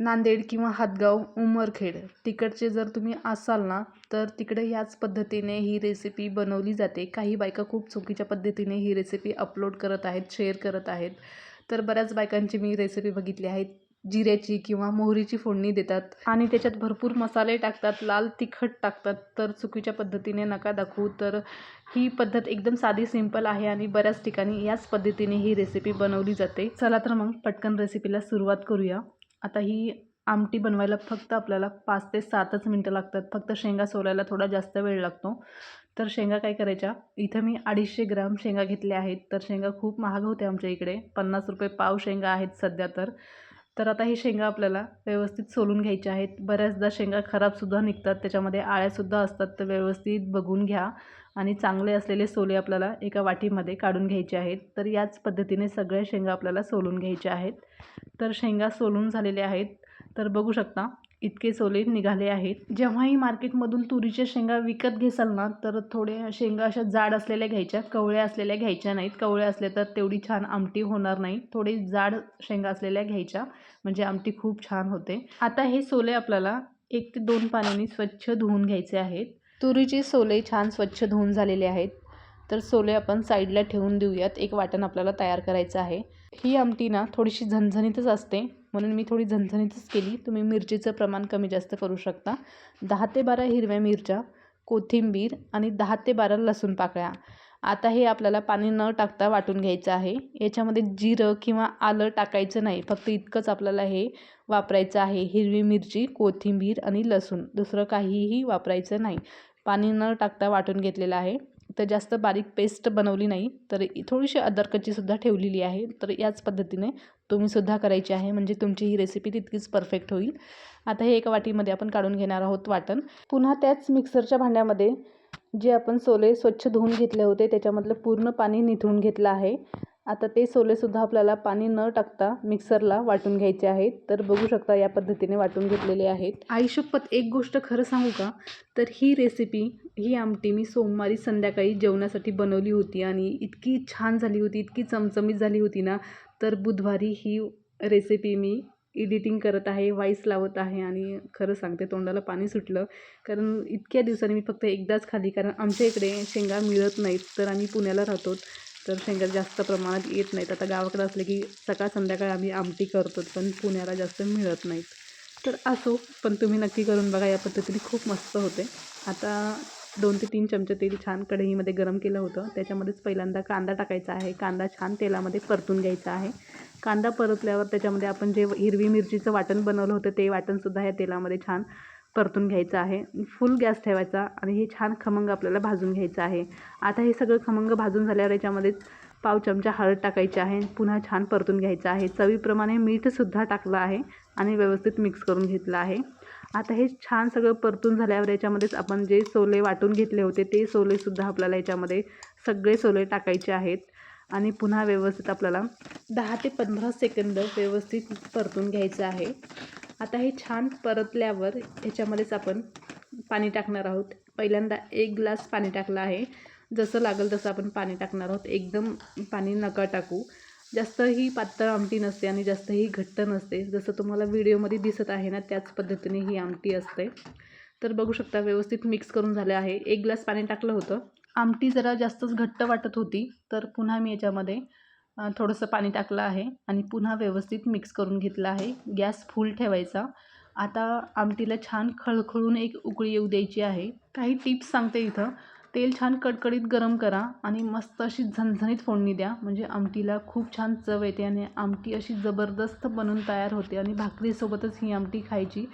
नांदेड किंवा हातगाव उमरखेड तिकडचे जर तुम्ही असाल ना तर तिकडे याच पद्धतीने ही रेसिपी बनवली जाते. काही बायका खूप चुकीच्या पद्धतीने ही रेसिपी अपलोड करत आहेत शेअर करत आहेत. तर बऱ्याच बायकांची मी रेसिपी बघितली आहेत. जिऱ्याची किंवा मोहरीची फोडणी देतात आणि त्याच्यात भरपूर मसाले टाकतात लाल तिखट टाकतात. तर चुकीच्या पद्धतीने नका दाखवू. तर ही पद्धत एकदम साधी सिंपल आहे आणि बऱ्याच ठिकाणी याच पद्धतीने ही रेसिपी बनवली जाते. चला तर मग पटकन रेसिपीला सुरुवात करूया. आता ही आमटी बनवायला फक्त आपल्याला पाच ते सातच मिनटं लागतात. फक्त शेंगा सोलायला थोडा जास्त वेळ लागतो. तर शेंगा काय करायच्या? इथं मी अडीचशे ग्राम शेंगा घेतल्या आहेत. तर शेंगा खूप महाग होते आमच्या इकडे. पन्नास रुपये पाव शेंगा आहेत सध्या तर. तर आता ही शेंगा आपल्याला व्यवस्थित सोलून घ्यायच्या आहेत. बऱ्याचदा शेंगा खराबसुद्धा निघतात. त्याच्यामध्ये आळ्यासुद्धा असतात. तर व्यवस्थित बघून घ्या. आणि चांगले असलेले सोले आपल्याला एका वाटीमध्ये काढून घ्यायचे आहेत. तर याच पद्धतीने सगळ्या शेंगा आपल्याला सोलून घ्यायच्या आहेत. तर शेंगा सोलून झालेल्या आहेत. तर बघू शकता इतके सोले निघाले आहेत. जेव्हाही मार्केटमधून तुरीच्या शेंगा विकत घेसाल ना तर थोडे शेंगा अशा जाड असलेल्या घ्यायच्या कवळ्या असलेल्या घ्यायच्या नाहीत. कवळ्या असल्या तर तेवढी छान आमटी होणार नाही. थोडी जाड शेंगा असलेल्या घ्यायच्या म्हणजे आमटी खूप छान होते. आता हे सोले आपल्याला एक ते दोन पाण्याने स्वच्छ धुवून घ्यायचे आहेत. तुरीची सोले छान स्वच्छ धुवून झालेले आहेत. तर सोले आपण साईडला ठेवून देऊयात. एक वाटण आपल्याला तयार करायचं आहे. ही आमटी ना थोडीशी झणझणीतच असते. म्हणून मी थोडी झणझणीतच केली. तुम्ही मिरचीचं प्रमाण कमी जास्त करू शकता. दहा ते बारा हिरव्या मिरच्या कोथिंबीर आणि दहा ते बारा लसूण पाकळ्या. आता हे आपल्याला पाणी न टाकता वाटून घ्यायचं आहे. याच्यामध्ये जिरं किंवा आलं टाकायचं नाही. फक्त इतकंच आपल्याला हे वापरायचं आहे. हिरवी मिरची कोथिंबीर आणि लसूण. दुसरं काहीही वापरायचं नाही. पाणी न टाकता वाटून घेतलेलं आहे. तर जास्त बारीक पेस्ट बनवली नाही. तर थोडीशी अदरकचीसुद्धा ठेवलेली आहे. तर याच पद्धतीने तुम्हीसुद्धा करायची आहे. म्हणजे तुमची ही रेसिपी तितकीच परफेक्ट होईल. आता हे एका वाटीमध्ये आपण काढून घेणार आहोत वाटण. पुन्हा त्याच मिक्सरच्या भांड्यामध्ये जे आपण सोले स्वच्छ धुवून घेतले होते त्याच्यामधलं पूर्ण पाणी निथळून घेतलं आहे. आता ते सोलेसुद्धा आपल्याला पाणी न टाकता मिक्सरला वाटून घ्यायचे आहेत. तर बघू शकता या पद्धतीने वाटून घेतलेले आहेत. आयुष्यपत एक गोष्ट खरं सांगू का? तर ही रेसिपी ही आमटी मी सोमवारी संध्याकाळी जेवणासाठी बनवली होती आणि इतकी छान झाली होती इतकी चमचमीत झाली होती ना तर बुधवारी ही रेसिपी मी एडिटिंग करत आहे वाईस लावत आहे आणि खरं सांगते तोंडाला पाणी सुटलं. कारण इतक्या दिवसांनी मी फक्त एकदाच खाली कारण आमच्या इकडे शेंगा मिळत नाहीत तर आम्ही पुण्याला राहतो तर शेंगा जास्त प्रमाणात येत नाहीत. आता गावाकडे असले की सकाळ संध्याकाळ आम्ही आमटी करतो पण पुण्याला जास्त मिळत नाहीत. तर असो पण तुम्ही नक्की करून बघा या पद्धतीने खूप मस्त होते. आता दोन ते तीन चमचे तेल छान कढईमध्ये गरम केलं होतं. त्याच्यामध्येच पहिल्यांदा कांदा टाकायचा आहे. कांदा छान तेलामध्ये परतून घ्यायचा आहे. कांदा परतल्यावर त्याच्यामध्ये आपण जे हिरवी मिरचीचं वाटण बनवलं होतं ते वाटणसुद्धा या तेलामध्ये छान परतून घ्यायचं आहे. फुल गॅस ठेवायचा आणि हे छान खमंग आपल्याला भाजून घ्यायचं आहे. आता हे सगळं खमंग भाजून झाल्यावर याच्यामध्येच पाव चमचा हळद टाकायची आहे. पुन्हा छान परतून घ्यायचं आहे. चवीप्रमाणे मीठसुद्धा टाकलं आहे आणि व्यवस्थित मिक्स करून घेतलं आहे. आता हे छान सगळं परतून झाल्यावर याच्यामध्येच आपण जे सोले वाटून घेतले होते ते सोलेसुद्धा आपल्याला याच्यामध्ये सगळे सोले टाकायचे आहेत. आणि पुन्हा व्यवस्थित आपल्याला दहा ते पंधरा सेकंद व्यवस्थित परतून घ्यायचं आहे. आता हे छान परतल्यावर ह्याच्यामध्येच आपण पाणी टाकणार आहोत. पहिल्यांदा एक ग्लास पाणी टाकलं आहे. जसं लागेल तसं आपण पाणी टाकणार आहोत. एकदम पाणी नका टाकू. जास्तही पातळ आमटी नसते आणि जास्तही घट्ट नसते. जसं तुम्हाला व्हिडिओमध्ये दिसत आहे ना त्याच पद्धतीने ही आमटी असते. तर बघू शकता व्यवस्थित मिक्स करून झाले आहे. एक ग्लास पाणी टाकलं होतं. आमटी जरा जास्तच घट्ट वाटत होती. तर पुन्हा मी याच्यामध्ये थोडंसं पाणी टाकलं आहे आणि पुन्हा व्यवस्थित मिक्स करून घेतलं आहे. गॅस फुल ठेवायचा. आता आमटीला छान खळखळून एक उकळी येऊ द्यायची आहे. काही टिप्स सांगते इथं. तेल छान कडकडीत गरम करा आणि मस्त अशी झणझणीत फोडणी द्या. म्हणजे आमटीला खूप छान चव येते आणि आमटी अशी जबरदस्त बनून तयार होते आणि भाकरीसोबतच ही आमटी खायची.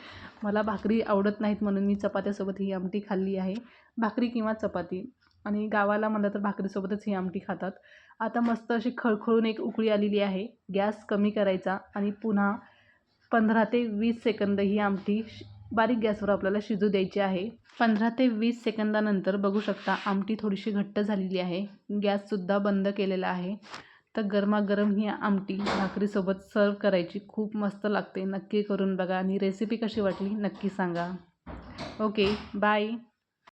मला भाकरी आवडत नाहीत म्हणून मी चपात्यासोबत ही आमटी खाल्ली आहे. भाकरी किंवा चपाती. आणि गावाला म्हणलं तर भाकरीसोबतच ही आमटी खातात. आता मस्त अशी खळखळून एक उकळी आलेली आहे. गॅस कमी करायचा आणि पुन्हा पंधरा ते वीस सेकंद ही आमटी बारीक गॅसवर आपल्याला शिजू द्यायची आहे. पंधरा ते वीस सेकंदानंतर बघू शकता आमटी थोडीशी घट्ट झालेली आहे. गॅससुद्धा बंद केलेला आहे. तर गरमागरम ही आमटी भाकरीसोबत सर्व करायची खूप मस्त लागते. नक्की करून बघा आणि रेसिपी कशी वाटली नक्की सांगा. Okay bye